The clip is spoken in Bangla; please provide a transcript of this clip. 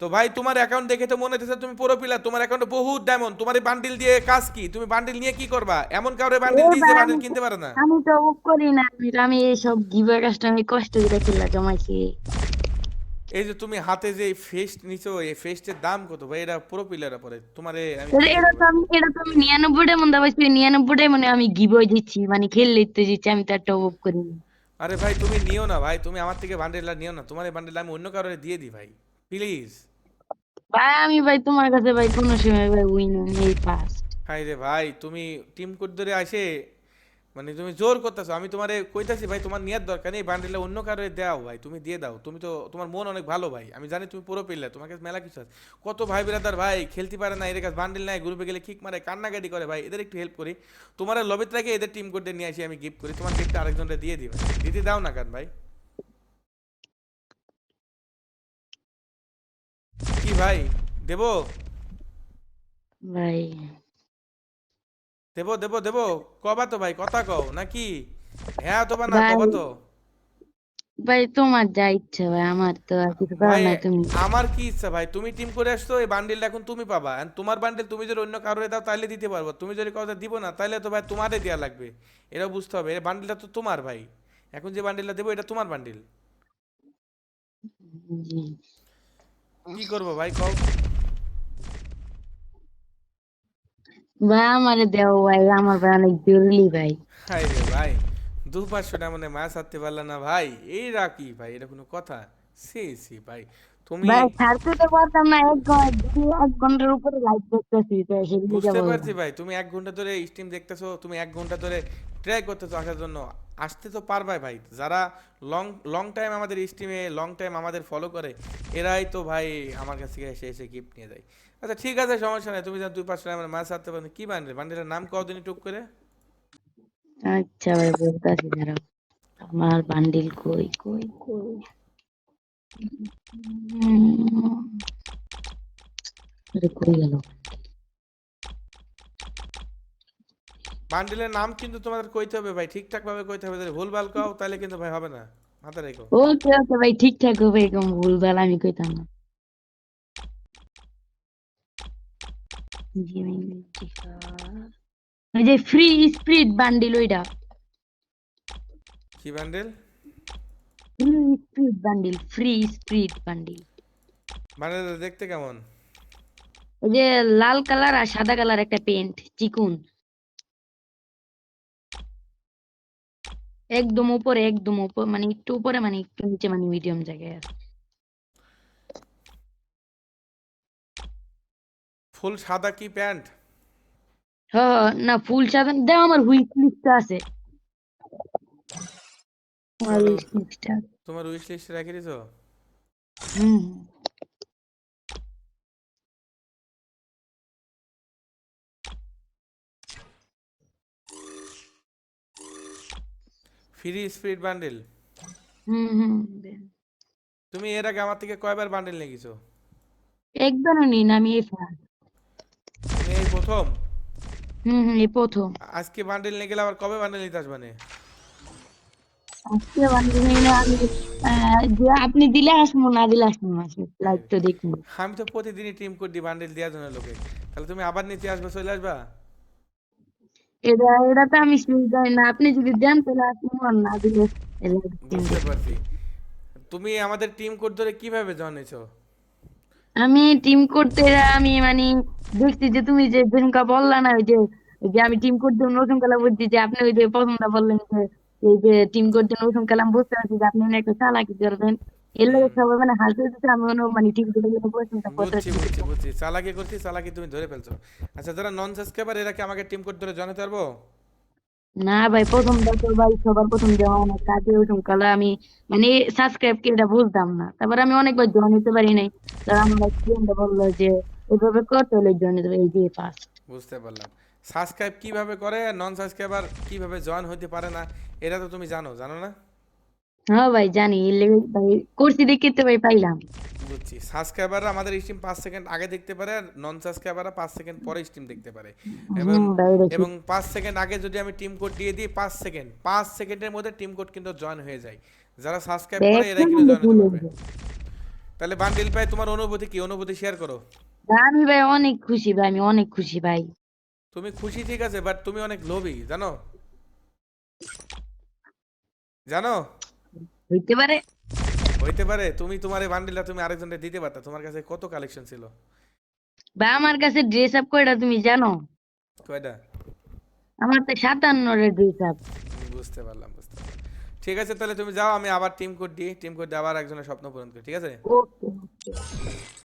তো ভাই তোমার অ্যাকাউন্ট দেখে তো মনে হচ্ছে তুমি পুরো পিলার তোমার অ্যাকাউন্টে বহুত ডায়মন্ড তোমার এই বান্ডিল দিয়ে কাজ কি? তুমি বান্ডিল নিয়ে কি করবা? এমন কাউরে বান্ডিল এ দিয়েছে বান্ডিল কিনতে পারে না। আমি তো ও করি না আমি- আমি এইসব গিভার কাজটা আমি কষ্ট করে খেলা জমাইছি। এই যে তুমি হাতে যে ফেস্ট নিছো এই ফেস্টের দাম কত? ভাই এটা পুরো পিলার পরে তোমার আমি এটা তো আমি এটা তো আমি নিরানব্বইটা মধ্যে পাইছি নিরানব্বইটাই মানে আমি গিভওয়ে দিচ্ছি মানে খেললে তো দিচ্ছি আমি তো একটা অভাব করি আরে ভাই তুমি নিও না ভাই তুমি আমার থেকে বান্ডিল নিও না তোমার এই বান্ডিল আমি অন্য কারোর দিয়ে দিই ভাই। প্লিজ ভাই আমি ভাই তোমার কাছে ভাই কোনো সময় ভাই উইন এই ফার্স্ট হাই রে ভাই তুমি টিম কোড ধরে আসে মানে তুমি জোর করতেছো। আমি তোমারে কইতাছি ভাই তোমার নিয়ার দরকার নেই বান্ডিলটা অন্য কারোর দাও ভাই তুমি দিয়ে দাও। তুমি তো তোমার মন অনেক ভালো ভাই। আমি জানি তুমি পুরো পেলে তোমার কাছে মেলা কিছু আছে। কত ভাই বিরাদার ভাই খেলতে পারে না এদের কাছে বান্ডিল নাই গ্রুপে গেলে কিক মারে কান্নাকাটি করে ভাই এদের একটু হেল্প করি। তোমার লবিত রেখে এদের টিম কোড নিয়ে আসি আমি গিফট করি। তোমার গিফটটা আরেকজনটা দিয়ে দিই ভাই। দিতে দাও না কান ভাই? ভাই দেবো? ভাই। দেবো দেবো দেবো? কবা তো ভাই কথা কও নাকি? হ্যাঁ অথবা না কবা তো। ভাই তোমার যা ইচ্ছা ভাই আমার তো আর কিছু ভাই নাই তুমি। আমার কি ইচ্ছা ভাই? তুমি টিম করে আসছো এই বান্ডিলটা এখন তুমি পাবা। And তোমার বান্ডিল তুমি যদি অন্য কারোর দাও তাহলে দিতে পারব। তুমি যদি কথা দিব না তাহলে তো ভাই তোমারে দেওয়া লাগবে। এটাও বুঝতে হবে এই বান্ডিলটা তো তোমার ভাই। এখন যে বান্ডিলটা দেবো এটা তোমার বান্ডিল কি করব ভাই কও। ভাই আমারে দেও ভাই আমার ভাই অনেক জরুরি ভাই। হাই রে ভাই দু পাঁচশো টাকা মানে মাছ হারতে পারলে না ভাই? এই রাখি ভাই? এটা কোনো কথা? সি সি ভাই তুমি ভাই ছাড়তে তো পারতাম না এক ঘণ্টা এক ঘণ্টার উপরে লাইভ দেখতেছি বুঝতে পারছি ভাই তুমি এক ঘণ্টা ধরে স্ট্রিম দেখতেছো তুমি এক ঘণ্টা ধরে ট্রাই করতেছো আসার জন্য। আসতে তো পারবাই ভাই। যারা লং লং টাইম আমাদের স্ট্রিমে লং টাইম আমাদের ফলো করে, এরাই তো ভাই আমার কাছ থেকে এসে এসে গিফট নিয়ে যায়। আচ্ছা ঠিক আছে, সমস্যা নেই। তুমি যখন দুই পাঁচশো টাকা মাছ হারতে পারো। কি বান্ডেল বান্ডেলের নাম কদিনই টুক করে? আচ্ছা ভাই বলতেছি দাঁড়াও। আমার বান্ডিল কই কই কই? আরে কই গেল? বান্ডেলের নাম কিন্তু তোমাদের কইতে হবে ভাই ঠিকঠাক ভাবে কইতে হবে যদি ভুলভাল কাও তাহলে কিন্তু ভাই হবে না। মাথায় রেখো। ওকে ওকে ভাই ঠিকঠাক হবে এরকম ভুলভাল আমি কইতাম না। ওই যে ফ্রি স্প্রিট বান্ডিল ওইটা। কি bundle free sprite bundle free sprite bundle bundle দেখতে কেমন? ওই যে লাল কালার আর সাদা কালার একটা পেন্ট চিকুন। একদম উপরে একদম উপরে মানে একটু উপরে মানে একটু নিচে মানে মিডিয়াম জায়গায় আছে। ফুল সাদা কি প্যান্ট? হ হ, না ফুল সাদা দেও আমার হুইস লিস্টটা আছে। লিস্টটা তোমার উইশ লিস্টে রেখে দিছো? হুম। Free speed bundle? হুম হুম তুমি এর আগে আমার থেকে কয়বার বান্ডেল নিয়ে গেছো একবারও নিন আমি এই তুমি এই প্রথম? হুম হুম এই প্রথম। আজকে বান্ডেল নিয়ে গেলে আবার কবে বান্ডেল নিতে আসবে না? আজকে বান্ডিল নিলে আমি যে আপনি দিলে আসব না দিলে আসব না লাইভ তো দেখুন। আমি তো প্রতিদিনই টিম কোড দিই বান্ডেল দেওয়ার জন্য লোকে। তাহলে তুমি আবার নিতে আসবে চলে আসবা? এটা এটা তো আমি সুবিধাই না। আপনি যদি দেন তাহলে আপনি আর না দিলে বুঝতে পারছি। তুমি আমাদের টিম কোড ধরে কীভাবে জানিয়েছো আমি টিম করতে আমি মানে দেখছি যে তুমি যে যেরকম বললা না ওই যে যে আমি টিম করতে নতুন কালাম বুঝছি যে আপনি ওই যে প্রথমটা বললেন যে এই যে টিম করতে নতুন কালাম বুঝতে পারছি যে আপনি মনে একটা চালাকি করবেন। সবাই মানে হাসতে আমি মনে মানে ঠিক করে পছন্দ বুঝছি বুঝছি বুঝছি চালাকি করছি চালাকি তুমি ধরে ফেলছো। আচ্ছা যারা নন সাবস্ক্রাইবার এরা কি আমাকে টিম কোড ধরে জানাতে পারব? না ভাই প্রথমটা তো ভাই সবার প্রথম দেওয়া অনেক কাজে ওরকম কালা আমি মানে সাবস্ক্রাইব কি এটা বুঝতাম না। তারপর আমি অনেকবার জয়েন হতে পারি নাই। তারা আমার ফ্রেন্ড বলল যে এভাবে করতে হলে জয়েন হতে এই যে ফার্স্ট বুঝতে পারলাম। সাবস্ক্রাইব কীভাবে করে নন সাবস্ক্রাইবার কীভাবে জয়েন হতে পারে না এটা তো তুমি জানো জানো না? হ্যাঁ ভাই জানি ভাই করছি দেখে তো ভাই পাইলাম। বুঝছি। সাবস্ক্রাইবাররা আমাদের স্ট্রিম পাঁচ সেকেন্ড আগে দেখতে পারে আর নন সাবস্ক্রাইবাররা পাঁচ সেকেন্ড পরে স্ট্রিম দেখতে পারে। এবং হুম ভাই এটা ঠিক। এবং পাঁচ সেকেন্ড আগে যদি আমি টিম কোড দিয়ে দিই পাঁচ সেকেন্ড পাঁচ সেকেন্ডের মধ্যে টিম কোড কিন্তু জয়েন হয়ে যায়। যারা সাবস্ক্রাইব করে এরা কিন্তু জয়েন হতে পারবে। তাহলে বান্ডিল তোমার অনুভূতি কি? অনুভূতি শেয়ার করো। আমি ভাই অনেক খুশি ভাই আমি অনেক খুশি ভাই। তুমি খুশি ঠিক আছে বাট তুমি অনেক লোভী জানো? জানো? হইতে পারে। হইতে পারে তুমি তোমার এই বান্ডিলটা তুমি আরেকজনকে দিতে পারতা তোমার কাছে কত কালেকশন ছিল? ভাই আমার কাছে ড্রেস আপ কয়টা তুমি জানো? কয়টা? আমার তো সাতান্নটা ড্রেস আপ বুঝতে পারলাম বুঝতে পারলাম। ঠিক আছে তাহলে তুমি যাও আমি আবার টিম কোড দিই টিম কোড দিয়ে আবার একজনের স্বপ্ন পূরণ করি ঠিক আছে? ওকে